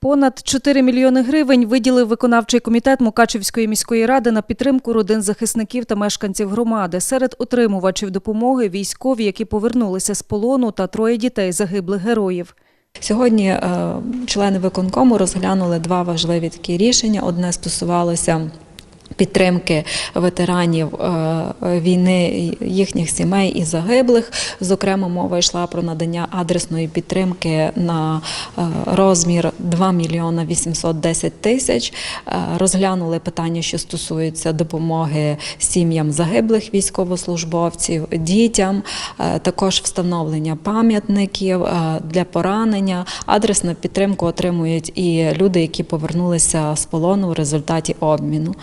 Понад 4 мільйони гривень виділив виконавчий комітет Мукачівської міської ради на підтримку родин захисників та мешканців громади. Серед отримувачів допомоги військові, які повернулися з полону, та троє дітей загиблих героїв. Сьогодні е, члени виконкому розглянули два важливі такі рішення. Одне стосувалося підтримки ветеранів е, війни, їхніх сімей і загиблих. Зокрема, мова йшла про надання адресної підтримки на е, розмір 2 мільйона 810 тисяч. Е, Розглянули питання, що стосуються допомоги сім'ям загиблих військовослужбовців, дітям, також встановлення пам'ятників для поранення. Адресну підтримку отримують і люди, які повернулися з полону в результаті обміну.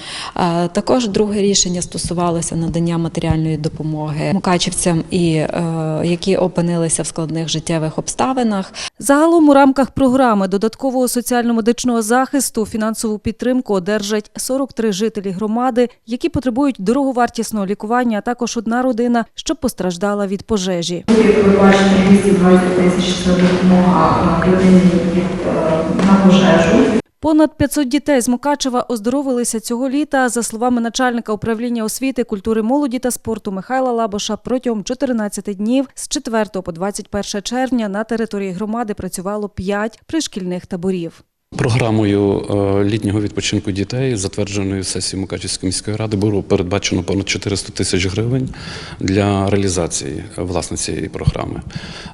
Також друге рішення стосувалося надання матеріальної допомоги мукачівцям, і е, які опинилися в складних життєвих обставинах. Загалом у рамках програми додаткового соціально-медичного захисту фінансову підтримку одержать 43 жителі громади, які потребують дороговартісного лікування, а також одна родина, що постраждала від пожежі. Передбачено 220 тисяч це допомога людині від. Понад 500 дітей з Мукачева оздоровилися цього літа. За словами начальника управління освіти, культури, молоді та спорту Михайла Лабоша, протягом 14 днів з 4 по 21 червня на території громади працювало 5 пришкільних таборів. Програмою е, літнього відпочинку дітей, затвердженою сесією Мукачівської міської ради, було передбачено понад 400 тисяч гривень для реалізації е, власне цієї програми.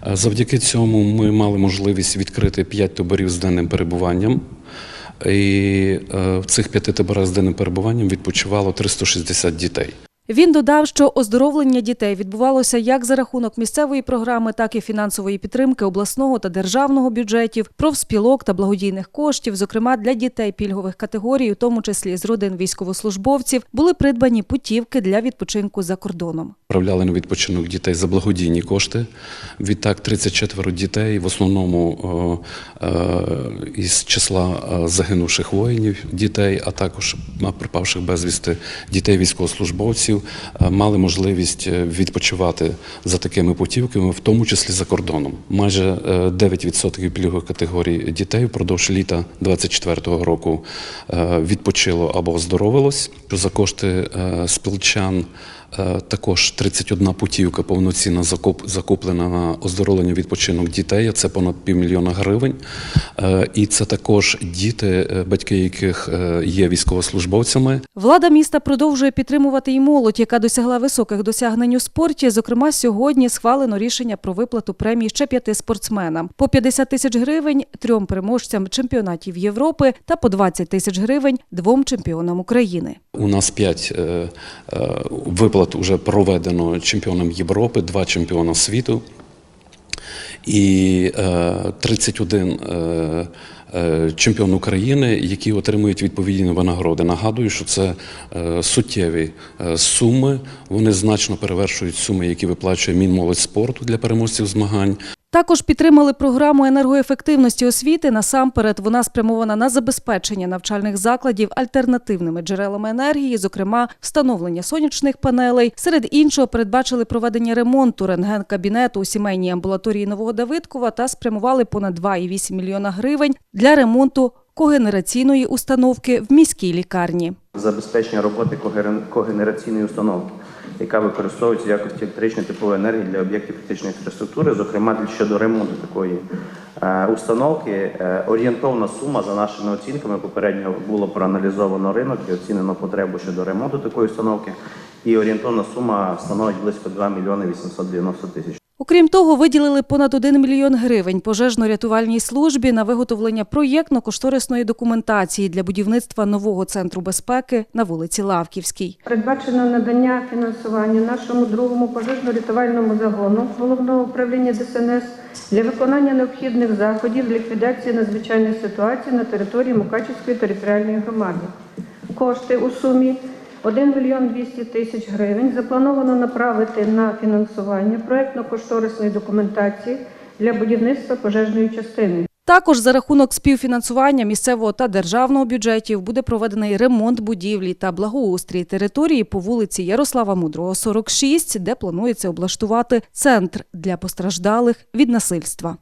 Е, Завдяки цьому ми мали можливість відкрити 5 таборів з денним перебуванням. І е, в цих п'яти таборах з денним перебуванням відпочивало 360 дітей. Він додав, що оздоровлення дітей відбувалося як за рахунок місцевої програми, так і фінансової підтримки обласного та державного бюджетів, профспілок та благодійних коштів. Зокрема, для дітей пільгових категорій, у тому числі з родин військовослужбовців, були придбані путівки для відпочинку за кордоном. Відправляли на відпочинок дітей за благодійні кошти. Відтак 34 дітей, в основному е, із числа е, загинувших воїнів дітей, а також е, припавших безвісти дітей військовослужбовців, е, мали можливість е, відпочивати за такими путівками, в тому числі за кордоном. Майже е, 9% пільгових категорій дітей впродовж літа 24-го року е, відпочило або оздоровилось. За кошти е, спілчан Е, Також 31 путівка повноцінно закуп- закуплена на оздоровлення відпочинок дітей. Це понад півмільйона гривень. Е, І це також діти, е, батьки яких е, є військовослужбовцями. Влада міста продовжує підтримувати і молодь, яка досягла високих досягнень у спорті. Зокрема, сьогодні схвалено рішення про виплату премій ще п'яти спортсменам по 50 тисяч гривень трьом переможцям чемпіонатів Європи та по 20 тисяч гривень двом чемпіонам України. У нас 5 виплат вже проведено чемпіонам Європи, два чемпіона світу і е, 31 е, е, чемпіон України, які отримують відповідні винагороди. Нагадую, що це е, суттєві е, суми. Вони значно перевершують суми, які виплачує Мінмолодь спорту для переможців змагань. Також підтримали програму енергоефективності освіти. Насамперед вона спрямована на забезпечення навчальних закладів альтернативними джерелами енергії, зокрема встановлення сонячних панелей. Серед іншого передбачили проведення ремонту рентген-кабінету у сімейній амбулаторії Нового Давидкова та спрямували понад 2,8 мільйона гривень для ремонту когенераційної установки в міській лікарні. забезпечення роботи когенераційної установки, яка використовується в якості електричної теплової енергії для об'єктів критичної інфраструктури, зокрема щодо ремонту такої е, установки. Е, орієнтовна сума за нашими оцінками попередньо було проаналізовано ринок і оцінено потребу щодо ремонту такої установки. І орієнтовна сума становить близько 2 мільйони 890 тисяч. Окрім того, виділили понад 1 мільйон гривень пожежно-рятувальній службі на виготовлення проєктно-кошторисної документації для будівництва нового центру безпеки на вулиці Лавківській. Передбачено надання фінансування нашому другому пожежно-рятувальному загону головного управління ДСНС для виконання необхідних заходів ліквідації надзвичайних ситуацій на території Мукачівської територіальної громади. Кошти у сумі 1 мільйон 200 тисяч гривень заплановано направити на фінансування проєктно-кошторисної документації для будівництва пожежної частини. Також за рахунок співфінансування місцевого та державного бюджетів буде проведений ремонт будівлі та благоустрій території по вулиці Ярослава Мудрого, 46, де планується облаштувати центр для постраждалих від насильства.